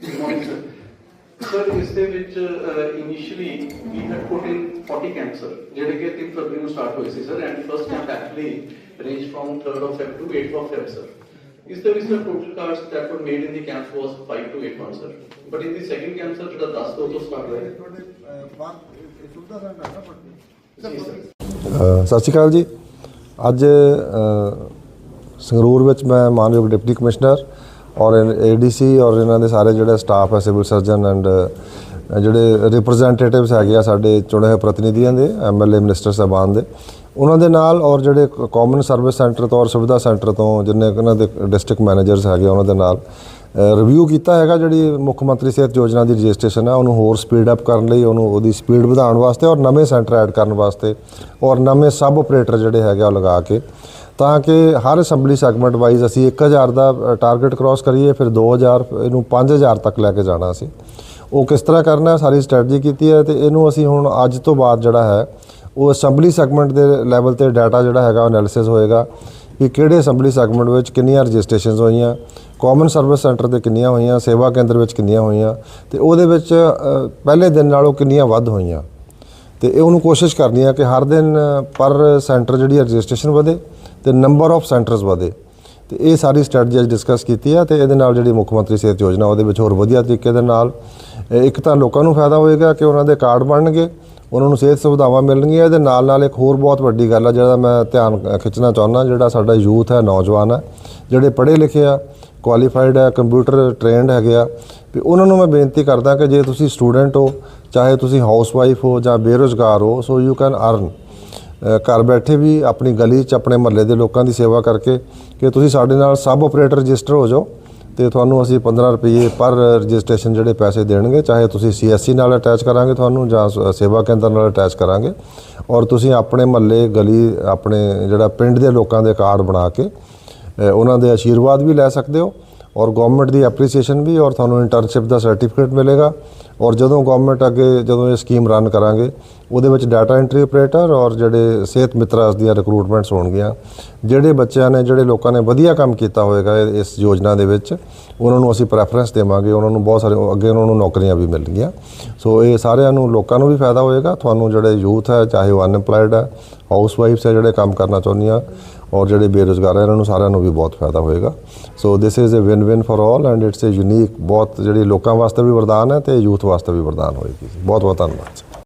morning, sir. Sir, ਇਸ ਦੇ ਵਿੱਚ ਇਨੀਸ਼ੀਅਲੀ ਵੀ had put in 40 camps, sir, ਜਿਹੜੇ ਕਿ 3 ਫਰਵਰੀ ਨੂੰ ਸਟਾਰਟ ਹੋਏ ਸੀ, sir, and first camp actually ranged from 3rd of Feb to 8th of Feb, sir. ਇਸ ਦੇ ਵਿੱਚ the total cards that were made in the camps was 5 to 8 months, sir. But in the second camp, sir, ਜਿਹੜਾ 10 ਤੋਂ ਤੋਂ start ਹੋਇਆ ਸਤਿ ਸ਼੍ਰੀ ਅਕਾਲ ਜੀ ਅੱਜ ਸੰਗਰੂਰ ਵਿੱਚ ਮੈਂ ਮਾਨਯੋਗ ਡਿਪਟੀ ਕਮਿਸ਼ਨਰ ਔਰ ਏਡੀਸੀ ਔਰ ਇਹਨਾਂ ਦੇ ਸਾਰੇ ਜਿਹੜੇ ਸਟਾਫ ਹੈ ਸਿਵਲ ਸਰਜਨ ਐਂਡ ਜਿਹੜੇ ਰਿਪਰੈਜ਼ੈਂਟੇਟਿਵਸ ਹੈਗੇ ਆ ਸਾਡੇ ਚੁਣੇ ਹੋਏ ਪ੍ਰਤੀਨਿਧੀਆਂ ਦੇ ਐਮਐਲਏ ਮਿਨਿਸਟਰ ਸਾਹਿਬਾਨ ਦੇ ਉਹਨਾਂ ਦੇ ਨਾਲ ਔਰ ਜਿਹੜੇ ਕਾਮਨ ਸਰਵਿਸ ਸੈਂਟਰ ਤੋਂ ਔਰ ਸੁਵਿਧਾ ਸੈਂਟਰ ਤੋਂ ਜਿੰਨੇ ਉਹਨਾਂ ਦੇ ਡਿਸਟ੍ਰਿਕਟ ਮੈਨੇਜਰਸ ਹੈਗੇ ਆ, ਉਹਨਾਂ ਦੇ ਨਾਲ ਰਿਵਿਊ ਕੀਤਾ ਹੈਗਾ ਜਿਹੜੀ ਮੁੱਖ ਮੰਤਰੀ ਸਿਹਤ ਯੋਜਨਾ ਦੀ ਰਜਿਸਟ੍ਰੇਸ਼ਨ ਹੈ ਉਹਨੂੰ ਹੋਰ ਸਪੀਡ ਅਪ ਕਰਨ ਲਈ ਉਹਨੂੰ ਉਹਦੀ ਸਪੀਡ ਵਧਾਉਣ ਵਾਸਤੇ ਔਰ ਨਵੇਂ ਸੈਂਟਰ ਐਡ ਕਰਨ ਵਾਸਤੇ ਔਰ ਨਵੇਂ ਸਬ ਆਪਰੇਟਰ ਜਿਹੜੇ ਹੈਗੇ ਆ ਉਹ ਲਗਾ ਕੇ ਤਾਂ ਕਿ ਹਰ ਅਸੈਂਬਲੀ ਸੈਗਮੈਂਟ ਵਾਈਜ਼ ਅਸੀਂ 1000 ਦਾ ਟਾਰਗੇਟ ਕ੍ਰਾਸ ਕਰੀਏ, ਫਿਰ 2000 ਇਹਨੂੰ 5000 ਤੱਕ ਲੈ ਕੇ ਜਾਣਾ ਸੀ। ਉਹ ਕਿਸ ਤਰ੍ਹਾਂ ਕਰਨਾ, ਸਾਰੀ ਸਟ੍ਰੈਟਜੀ ਕੀਤੀ ਹੈ ਤੇ ਇਹਨੂੰ ਅਸੀਂ ਹੁਣ ਅੱਜ ਤੋਂ ਬਾਅਦ ਜਿਹੜਾ ਹੈ, ਉਹ ਅਸੈਂਬਲੀ ਸੈਗਮੈਂਟ ਦੇ ਲੈਵਲ ਤੇ ਡਾਟਾ ਜਿਹੜਾ ਹੈਗਾ ਐਨਾਲਿਸਿਸ ਹੋਏਗਾ ਕਿ ਕਿਹੜੇ ਅਸੈਂਬਲੀ ਸੈਗਮੈਂਟ ਵਿੱਚ ਕਿੰਨੀਆਂ ਰਜਿਸਟ੍ਰੇਸ਼ਨਸ ਹੋਈਆਂ ਕਾਮਨ ਸਰਵਿਸ ਸੈਂਟਰ ਤੇ ਕਿੰਨੀਆਂ ਹੋਈਆਂ, ਸੇਵਾ ਕੇਂਦਰ ਵਿੱਚ ਕਿੰਨੀਆਂ ਹੋਈਆਂ ਤੇ ਉਹਦੇ ਵਿੱਚ ਪਹਿਲੇ ਦਿਨ ਨਾਲੋਂ ਕਿੰਨੀਆਂ ਵੱਧ ਹੋਈਆਂ। ਤੇ ਇਹ ਉਹਨੂੰ ਕੋਸ਼ਿਸ਼ ਕਰਨੀ ਆ ਕਿ ਹਰ ਦਿਨ ਪਰ ਸੈਂਟਰ ਜਿਹੜੀ ਰਜਿਸਟ੍ਰੇਸ਼ਨ ਵਧੇ। ਤੇ ਨੰਬਰ ਆਫ ਸੈਂਟਰਸ ਵਧੇ। ਤੇ ਇਹ ਸਾਰੀ ਸਟ੍ਰੈਟਜੀ ਅੱਜ ਡਿਸਕਸ ਕੀਤੀ ਆ ਤੇ ਇਹਦੇ ਨਾਲ ਜਿਹੜੀ ਮੁੱਖ ਮੰਤਰੀ ਸਿਹਤ ਯੋਜਨਾ, ਉਹਦੇ ਵਿੱਚ ਹੋਰ ਵਧੀਆ ਤਰੀਕੇ ਦੇ ਨਾਲ ਇੱਕ ਤਾਂ ਲੋਕਾਂ ਨੂੰ ਫਾਇਦਾ ਹੋਏਗਾ ਕਿ ਉਹਨਾਂ ਦੇ ਕਾਰਡ ਬਣਨਗੇ, ਉਹਨਾਂ ਨੂੰ ਸਿਹਤ ਸੁਵਿਧਾਵਾਂ ਮਿਲਣਗੀਆਂ, ਇਹਦੇ ਨਾਲ ਨਾਲ ਇੱਕ ਹੋਰ ਬਹੁਤ ਵੱਡੀ ਗੱਲ ਆ ਜਿਹੜਾ ਮੈਂ ਧਿਆਨ ਖਿੱਚਣਾ ਚਾਹੁੰਦਾ, ਜਿਹੜਾ ਸਾਡਾ ਯੂਥ ਹੈ, ਨੌਜਵਾਨ ਹੈ ਜਿਹੜੇ ਪੜ੍ਹੇ ਲਿਖੇ ਆ ਕੁਆਲੀਫਾਈਡ ਹੈ ਕੰਪਿਊਟਰ ਟ੍ਰੇਨਡ ਹੈਗੇ ਆ, ਵੀ ਉਹਨਾਂ ਨੂੰ ਮੈਂ ਬੇਨਤੀ ਕਰਦਾ ਕਿ ਜੇ ਤੁਸੀਂ ਸਟੂਡੈਂਟ ਹੋ, ਚਾਹੇ ਤੁਸੀਂ ਹਾਊਸਵਾਈਫ ਹੋ ਜਾਂ ਬੇਰੁਜ਼ਗਾਰ ਹੋ ਸੋ ਯੂ ਕੈਨ ਅਰਨ ਘਰ ਬੈਠੇ ਵੀ ਆਪਣੀ ਗਲੀ 'ਚ ਆਪਣੇ ਮਹੱਲੇ ਦੇ ਲੋਕਾਂ ਦੀ ਸੇਵਾ ਕਰਕੇ ਕਿ ਤੁਸੀਂ ਸਾਡੇ ਨਾਲ ਸਬ ਆਪਰੇਟਰ ਰਜਿਸਟਰ ਹੋ ਜਾਓ ਤੇ ਤੁਹਾਨੂੰ ਅਸੀਂ 15 ਰੁਪਏ ਪਰ ਰਜਿਸਟ੍ਰੇਸ਼ਨ ਜਿਹੜੇ ਪੈਸੇ ਦੇਣਗੇ, ਚਾਹੇ ਤੁਸੀਂ ਸੀਐਸਸੀ ਨਾਲ ਅਟੈਚ ਕਰਾਂਗੇ ਤੁਹਾਨੂੰ ਜਾਂ ਸੇਵਾ ਕੇਂਦਰ ਨਾਲ ਅਟੈਚ ਕਰਾਂਗੇ ਔਰ ਤੁਸੀਂ ਆਪਣੇ ਮਹੱਲੇ, ਗਲੀ, ਆਪਣੇ ਜਿਹੜਾ ਪਿੰਡ ਦੇ ਲੋਕਾਂ ਦੇ ਕਾਰਡ ਬਣਾ ਕੇ ਉਹਨਾਂ ਦੇ ਆਸ਼ੀਰਵਾਦ ਵੀ ਲੈ ਸਕਦੇ ਹੋ ਔਰ ਗਵਰਨਮੈਂਟ ਦੀ ਐਪਰੀਸੀਏਸ਼ਨ ਵੀ ਔਰ ਤੁਹਾਨੂੰ ਇੰਟਰਨਸ਼ਿਪ ਦਾ ਸਰਟੀਫਿਕੇਟ ਮਿਲੇਗਾ ਔਰ ਜਦੋਂ ਗਵਰਨਮੈਂਟ ਅੱਗੇ ਜਦੋਂ ਇਹ ਸਕੀਮ ਰਨ ਕਰਾਂਗੇ, ਉਹਦੇ ਵਿੱਚ ਡਾਟਾ ਐਂਟਰੀ ਆਪਰੇਟਰ ਔਰ ਜਿਹੜੇ ਸਿਹਤ ਮਿੱਤਰਾਸ ਦੀਆਂ ਰਿਕਰੂਟਮੈਂਟਸ ਹੋਣਗੀਆਂ, ਜਿਹੜੇ ਬੱਚਿਆਂ ਨੇ, ਜਿਹੜੇ ਲੋਕਾਂ ਨੇ ਵਧੀਆ ਕੰਮ ਕੀਤਾ ਹੋਏਗਾ ਇਸ ਯੋਜਨਾ ਦੇ ਵਿੱਚ, ਉਹਨਾਂ ਨੂੰ ਅਸੀਂ ਪ੍ਰੈਫਰੈਂਸ ਦੇਵਾਂਗੇ, ਉਹਨਾਂ ਨੂੰ ਬਹੁਤ ਸਾਰੇ ਅੱਗੇ ਉਹਨਾਂ ਨੂੰ ਨੌਕਰੀਆਂ ਵੀ ਮਿਲਣਗੀਆਂ। ਸੋ ਇਹ ਸਾਰਿਆਂ ਨੂੰ, ਲੋਕਾਂ ਨੂੰ ਵੀ ਫਾਇਦਾ ਹੋਏਗਾ, ਤੁਹਾਨੂੰ ਜਿਹੜੇ ਯੂਥ ਹੈ, ਚਾਹੇ ਉਹ ਅਨਪਲਾਈਡ ਹੈ ਹਾਊਸ ਵਾਈਫਸ ਹੈ ਜਿਹੜੇ ਕੰਮ ਕਰਨਾ ਚਾਹੁੰਦੀਆਂ ਔਰ ਜਿਹੜੇ ਬੇਰੁਜ਼ਗਾਰ ਹੈ, ਇਹਨਾਂ ਨੂੰ ਸਾਰਿਆਂ ਨੂੰ ਵੀ ਬਹੁਤ ਫਾਇਦਾ ਹੋਏਗਾ। So this is a win win for all and it's a unique ਬਹੁਤ ਜਿਹੜੀ ਲੋਕਾਂ ਵਾਸਤੇ ਵੀ ਵਰਦਾਨ ਹੈ ਤੇ ਯੂਥ ਵਾਸਤੇ ਵੀ ਵਰਦਾਨ ਹੋਏਗੀ ਬਹੁਤ ਬਹੁਤ ਧੰਨਵਾਦ।